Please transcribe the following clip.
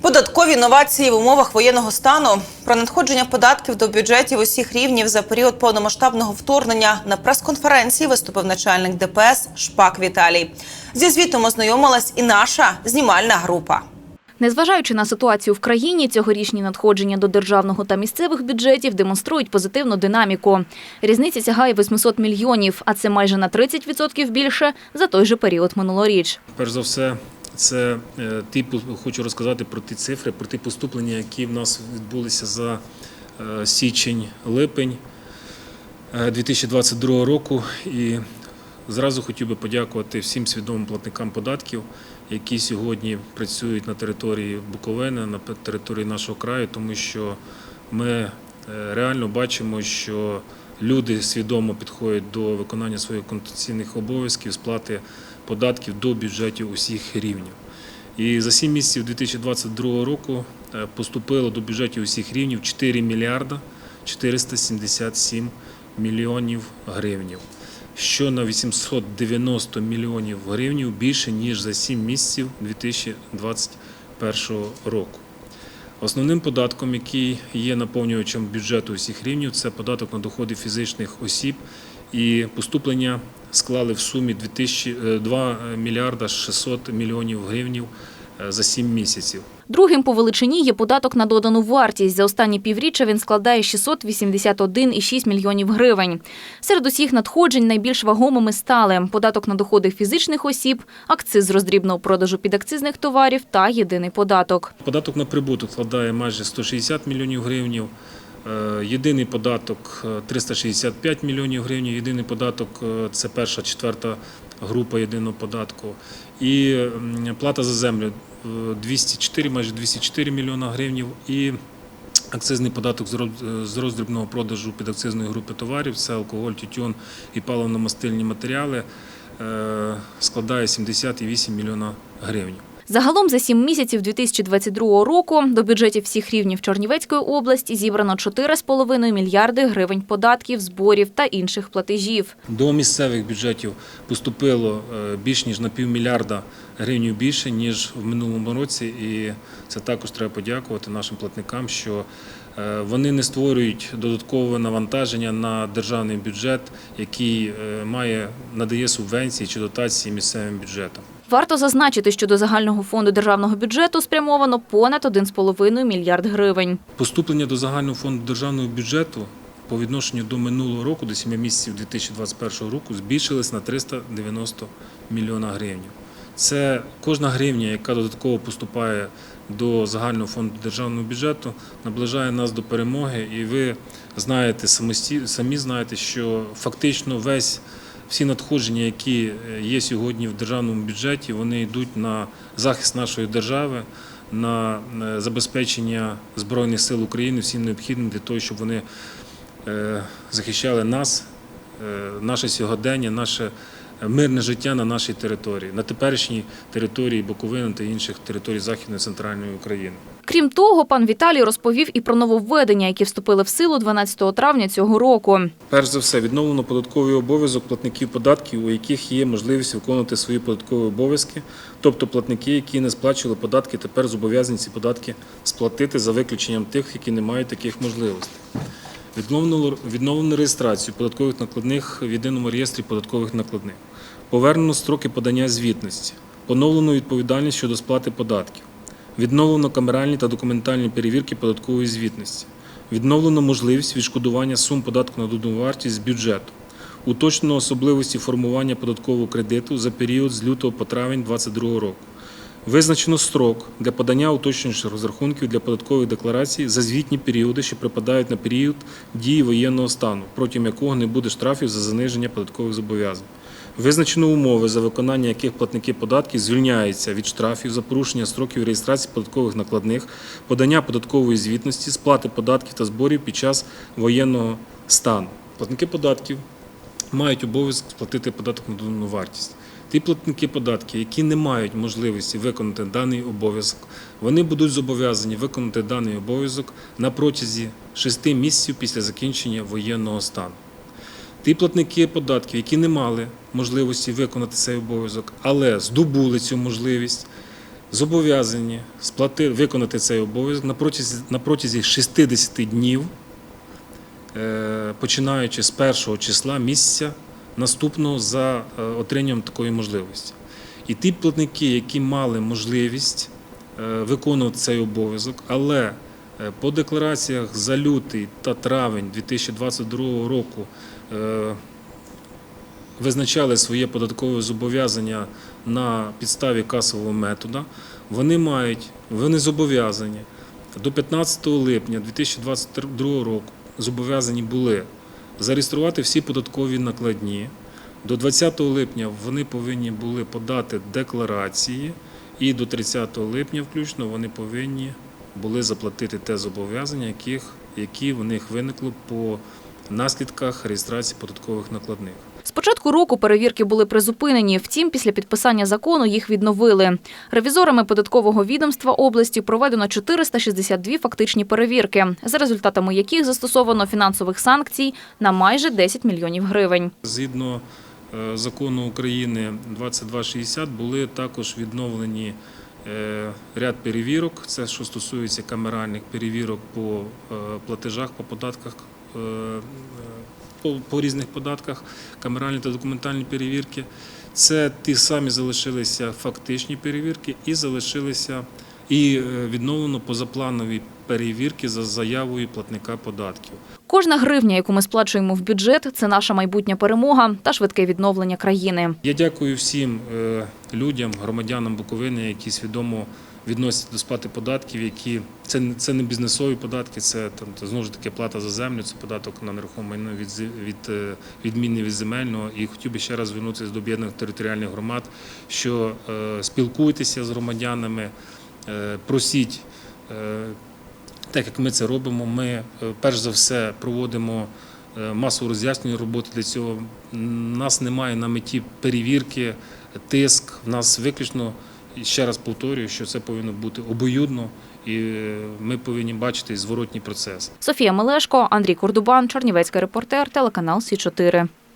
Податкові новації в умовах воєнного стану про надходження податків до бюджетів усіх рівнів за період повномасштабного вторгнення на прес-конференції виступив начальник ДПС Шпак Віталій. Зі звітом ознайомилась і наша знімальна група. Незважаючи на ситуацію в країні, цьогорічні надходження до державного та місцевих бюджетів демонструють позитивну динаміку. Різниця сягає 800 мільйонів, а це майже на 30% більше за той же період минулоріч. Перш за все, це е, ті хочу розказати про ті цифри, про ті поступлення, які в нас відбулися за е, січень-липень е, 2022 року. І зразу хотів би подякувати всім свідомим платникам податків, які сьогодні працюють на території Буковини, на території нашого краю, тому що ми е, реально бачимо, що люди свідомо підходять до виконання своїх конституційних обов'язків, сплати податків до бюджетів усіх рівнів. І за 7 місяців 2022 року е, поступило до бюджетів усіх рівнів 4 мільярда 477 мільйонів гривнів, що на 890 мільйонів гривнів більше, ніж за 7 місяців 2021 року. Основним податком, який є наповнювачем бюджету усіх рівнів, це податок на доходи фізичних осіб. І поступлення склали в сумі 2000, е, 2 мільярда 600 мільйонів гривнів е, за 7 місяців. Другим по величині є податок на додану вартість. За останні півріччя він складає 681,6 мільйонів гривень. Серед усіх надходжень найбільш вагомими стали податок на доходи фізичних осіб, акциз з роздрібного продажу підакцизних товарів та єдиний податок. Податок на прибуток складає майже 160 мільйонів гривнів. Е, Єдиний податок е, 365 мільйонів гривень. Єдиний податок е, це перша, четверта група єдиного податку. І плата за землю е, 204, майже 204 мільйона гривень. І акцизний податок з роздрібного продажу підакцизної групи товарів це алкоголь, тютюн і паливно-мастильні матеріали е, складає 70,8 мільйона гривень. Загалом за сім місяців 2022 року до бюджетів всіх рівнів Чернівецької області зібрано 4,5 мільярди гривень податків, зборів та інших платежів. До місцевих бюджетів поступило е, більш ніж на півмільярда гривень більше, ніж в минулому році. І це також треба подякувати нашим платникам, що е, вони не створюють додаткове навантаження на державний бюджет, який е, має надає субвенції чи дотації місцевим бюджетам. Варто зазначити, що до загального фонду державного бюджету спрямовано понад 1,5 мільярд гривень. Поступлення до загального фонду державного бюджету по відношенню до минулого року, до 7 місяців 2021 року, збільшились на 390 мільйона гривень. Це кожна гривня, яка додатково поступає до загального фонду державного бюджету, наближає нас до перемоги. І ви знаєте самі знаєте, що фактично весь всі надходження, які е, є сьогодні в державному бюджеті, вони йдуть на захист нашої держави, на е, забезпечення Збройних сил України всім необхідним для того, щоб вони е, захищали нас, наше сьогодення, наше мирне життя на нашій території, на теперішній території Буковини та інших територій Західної центральної України. Крім того, пан Віталій розповів і про нововведення, які вступили в силу 12 травня цього року. Перш за все, відновлено податковий обов'язок платників податків, у яких є можливість виконувати свої податкові обов'язки, тобто платники, які не сплачували податки, тепер зобов'язані ці податки сплатити за виключенням тих, які не мають таких можливостей. Відновлено, реєстрацію податкових накладних в єдиному реєстрі податкових накладних. Повернено строки подання звітності, поновлено відповідальність щодо сплати податків. Відновлено камеральні та документальні перевірки податкової звітності. Відновлено можливість відшкодування сум податку на додану вартість з бюджету. Уточнено особливості формування податкового кредиту за період з лютого по травень 2022 року. Визначено строк для подання уточнюючих розрахунків для податкових декларацій за звітні періоди, що припадають на період дії воєнного стану, протягом якого не буде штрафів за заниження податкових зобов'язань. Визначено умови, за виконання яких платники податків звільняються від штрафів за порушення строків реєстрації податкових накладних, подання податкової звітності, сплати податків та зборів під час воєнного стану. Платники податків мають обов'язок сплатити податок на додану вартість. Ті платники податків, які не мають можливості виконати даний обов'язок, вони будуть зобов'язані виконати даний обов'язок на протязі 6 місяців після закінчення воєнного стану. Ті платники податків, які не мали можливості виконати цей обов'язок, але здобули цю можливість, зобов'язані виконати цей обов'язок на протязі, на протязі 60 днів, е, починаючи з першого числа місяця наступного за е, отриманням такої можливості. І ті платники, які мали можливість е, виконувати цей обов'язок, але е, по деклараціях за лютий та травень 2022 року визначали своє податкове зобов'язання на підставі касового методу, вони мають, вони зобов'язані до 15 липня 2022 року зобов'язані були зареєструвати всі податкові накладні. До 20 липня вони повинні були подати декларації, і до 30 липня включно вони повинні були заплатити те зобов'язання, які в них виникло по наслідках реєстрації податкових накладних. З початку року перевірки були призупинені, втім, після підписання закону їх відновили. Ревізорами податкового відомства області проведено 462 фактичні перевірки, за результатами яких застосовано фінансових санкцій на майже 10 мільйонів гривень. Згідно е, закону України 2260 були також відновлені е, ряд перевірок. Це що стосується камеральних перевірок по е, платежах, по податках. По, по різних податках, камеральні та документальні перевірки. Це ті самі залишилися фактичні перевірки і залишилися і е, відновлено позапланові перевірки за заявою платника податків. Кожна гривня, яку ми сплачуємо в бюджет, це наша майбутня перемога та швидке відновлення країни. Я дякую всім е, людям, громадянам Буковини, які свідомо відносяться до сплати податків, які це, це не бізнесові податки, це там знову ж таки плата за землю, це податок на нерухоме майно від, від е, відмінний від земельного. І хотів би ще раз звернутися до об'єднаних територіальних громад, що е, спілкуйтеся з громадянами, е, просіть. е, так як ми це робимо, ми е, перш за все проводимо е, масову роз'яснювальну роботу для цього. У нас немає на меті перевірки, тиск. В нас виключно, і ще раз повторюю, що це повинно бути обоюдно, і е, ми повинні бачити зворотній процес. Софія Мелешко, Андрій Курдубан, Чернівецький репортер, телеканал Сі 4